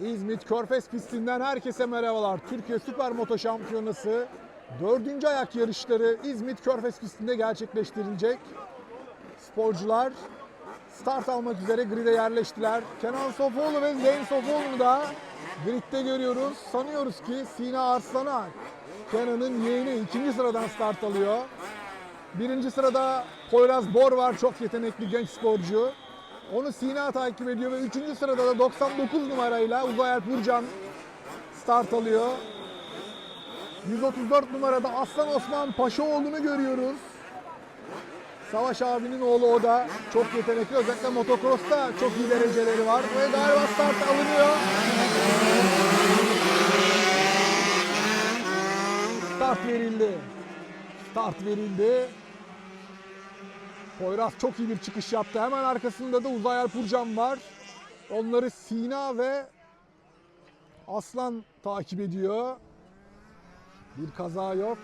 İzmit Körfez pistinden herkese merhabalar. Türkiye Süper Moto Şampiyonası dördüncü ayak yarışları İzmit Körfez pistinde gerçekleştirilecek. Sporcular start almak üzere grid'e yerleştiler. Kenan Sofoğlu ve Zeyn Sofoğlu'nu da grid'de görüyoruz. Sanıyoruz ki Sina Arslan'a Kenan'ın yeğeni ikinci sıradan start alıyor. Birinci sırada Poyraz Bor var. Çok yetenekli genç sporcu. Onu Sina takip ediyor ve üçüncü sırada da 99 numarayla Uzay Alp Burcan start alıyor. 134 numarada Aslan Osman Paşaoğlu'nu görüyoruz. Savaş abinin oğlu o da çok yetenekli. Özellikle motocross'ta çok iyi dereceleri var. Ve galiba start alınıyor. Start verildi. Start verildi. Poyraz çok iyi bir çıkış yaptı. Hemen arkasında da Uzay Alp Urcan var. Onları Sina ve Aslan takip ediyor. Bir kaza yok.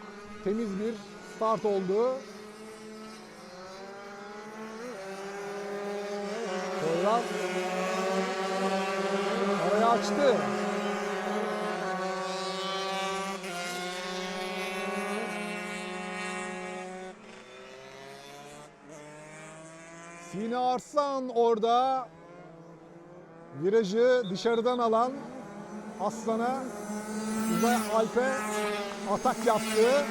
Temiz bir start oldu. Poyraz araya açtı. Sina Arslan orada virajı dışarıdan alan Aslan'a Uzay Alp'e atak yaptı.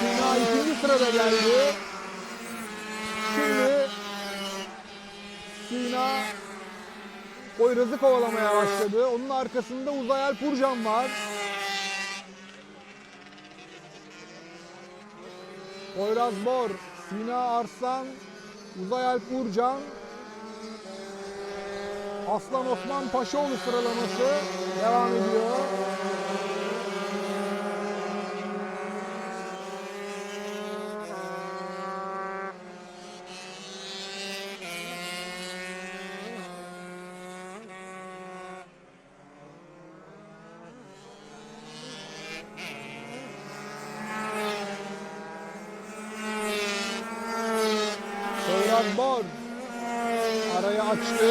Sina ikinci sırada geldi. Şimdi Sina Poyraz'ı kovalamaya başladı. Onun arkasında Uzay Alp Urcan var. Poyraz Bor, Sina Arslan, Uzay Alp Urcan, Aslan Osman Paşaoğlu sıralaması devam ediyor. Bor arayı açtı.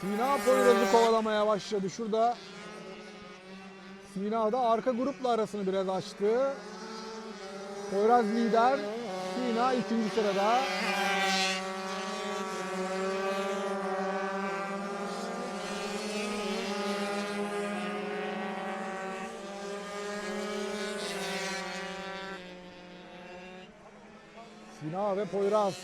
Sina Poyraz'ı kovalamaya başladı. Şurada Sina da arka grupla arasını biraz açtı. Poyraz lider. Sina ikinci sırada. Sina ve Poyraz.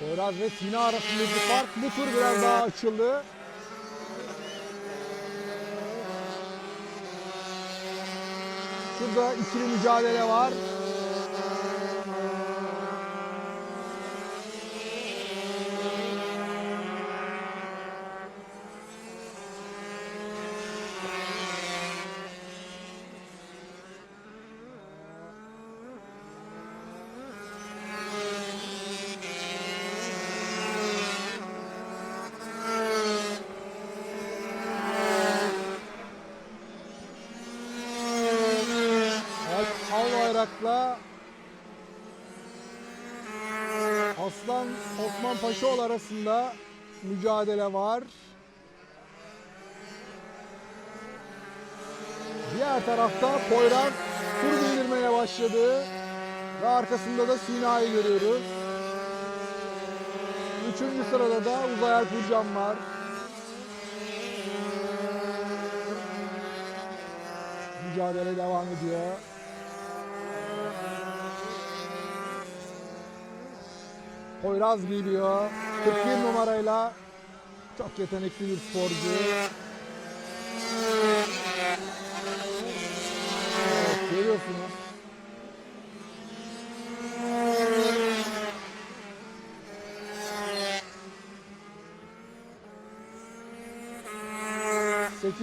Poyraz ve Sina arasındaki fark bu tur biraz daha açıldı. Şurada ikili mücadele var. Alp Albayrak'la Aslan Osman Paşaoğlu arasında mücadele var. Diğer tarafta Poyraz tur bindirmeye başladı. Ve arkasında da Sina'yı görüyoruz. Üçüncü sırada da Uzay Alp Urcan var. Mücadele devam ediyor. Poyraz geliyor. 41 numarayla çok yetenekli bir sporcu. Evet, görüyorsunuz.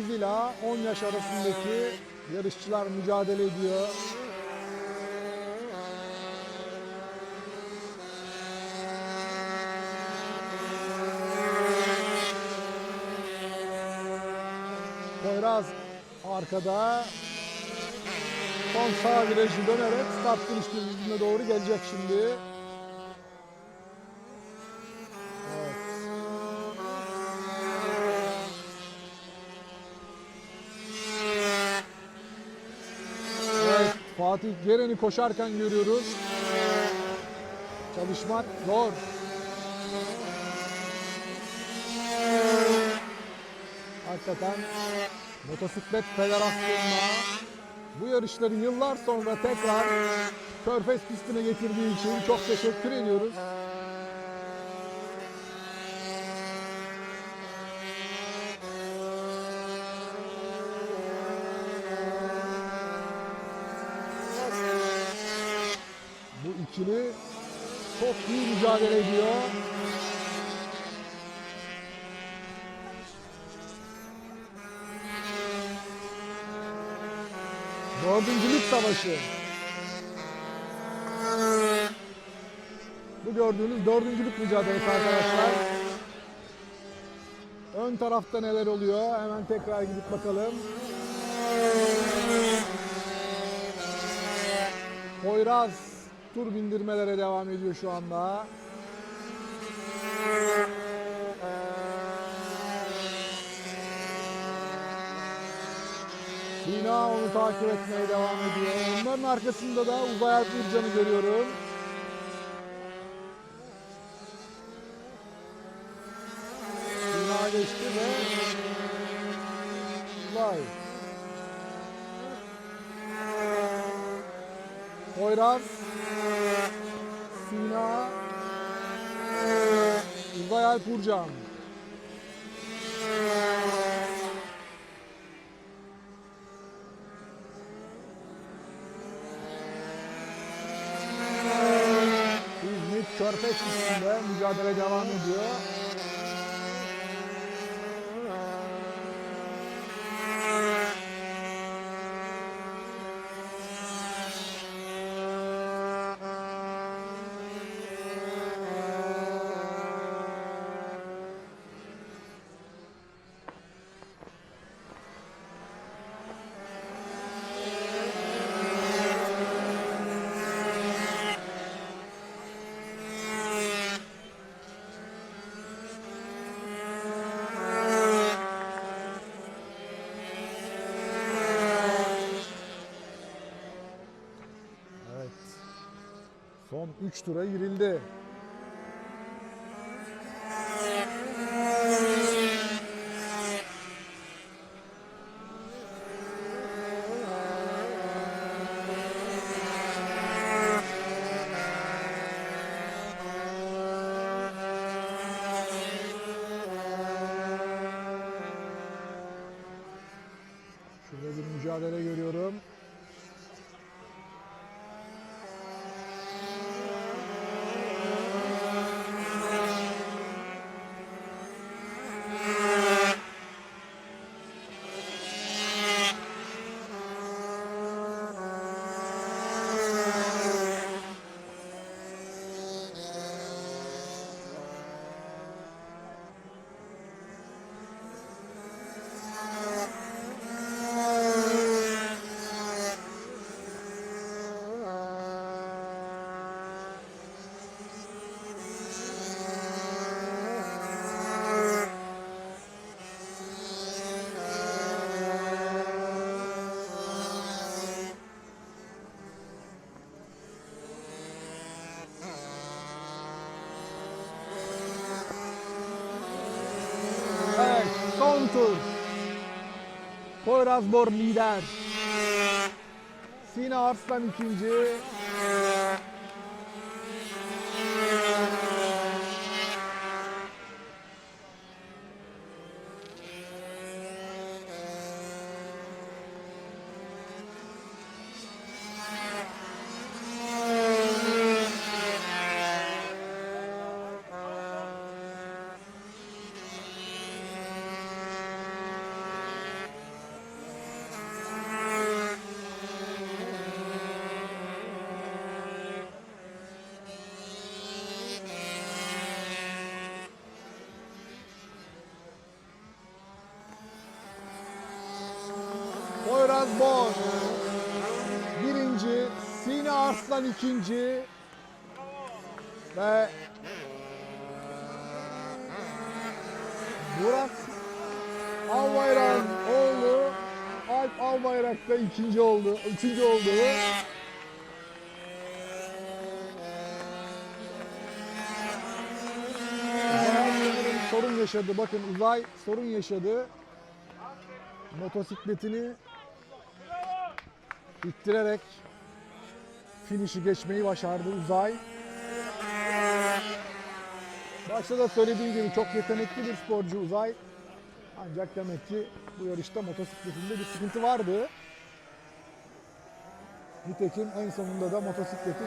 İla on yaş arasındaki yarışçılar mücadele ediyor. Arkada son sağ virajı dönerek start finish düzlüğüne doğru gelecek şimdi. Evet. Fatih Geren'i koşarken görüyoruz. Çalışmak zor. Hakikaten Motosiklet Federasyonu'na bu yarışları yıllar sonra tekrar Körfez pistine getirdiği için çok teşekkür ediyoruz. Bu ikili çok iyi mücadele ediyor. Dördüncülük savaşı. Bu gördüğünüz dördüncülük mücadelesi arkadaşlar. Ön tarafta neler oluyor? Hemen tekrar gidip bakalım. Poyraz tur bindirmelere devam ediyor şu anda. Sina onu takip etmeye devam ediyor. Onların arkasında da Uzay Alp görüyorum. Sina geçti ve Uzay. Poyraz. Sina. Uzay Alp. Körfez pistinde mücadele devam ediyor. Son 3 tura girildi. Şurada bir mücadele görüyorum. Evet, son tur. Poyrazbor lider. Sina Arslan ikinci. Ayaz Bor birinci, Sine Arslan ikinci ve Murat Albayrak'ın oğlu Alp Albayrak da ikinci oldu, üçüncü oldu. Sorun yaşadı. Bakın Uzay sorun yaşadı. Motosikletini ittirerek finişi geçmeyi başardı Uzay. Başta da söylediğim gibi çok yetenekli bir sporcu Uzay. Ancak demek ki bu yarışta motosikletinde bir sıkıntı vardı. Nitekim en sonunda da motosikleti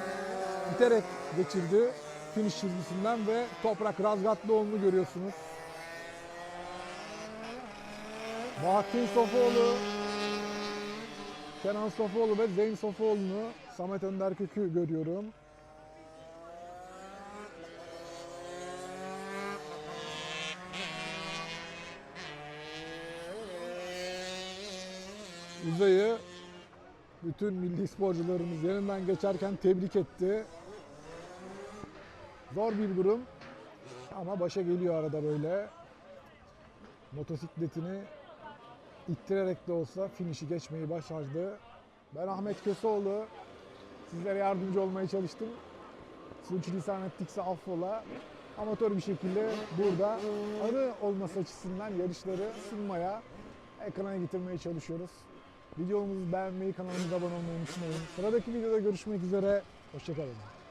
iterek geçirdi finish çizgisinden ve Toprak Razgatlıoğlu'nu görüyorsunuz. Bahattin Sofuoğlu, Kenan Sofuoğlu ve Zeyn Sofuoğlu'nu Samet Önder Kök'ü görüyorum. Uzay'ı bütün milli sporcularımız yanından geçerken tebrik etti. Zor bir durum ama başa geliyor arada böyle. Motosikletini ittirerek de olsa finişi geçmeyi başardı. Ben Ahmet Köseoğlu. Sizlere yardımcı olmaya çalıştım. Sürçülisan ettikse affola. Amatör bir şekilde burada anı olması açısından yarışları sunmaya, ekrana getirmeye çalışıyoruz. Videomuzu beğenmeyi, kanalımıza abone olmayı unutmayın. Sıradaki videoda görüşmek üzere. Hoşçakalın.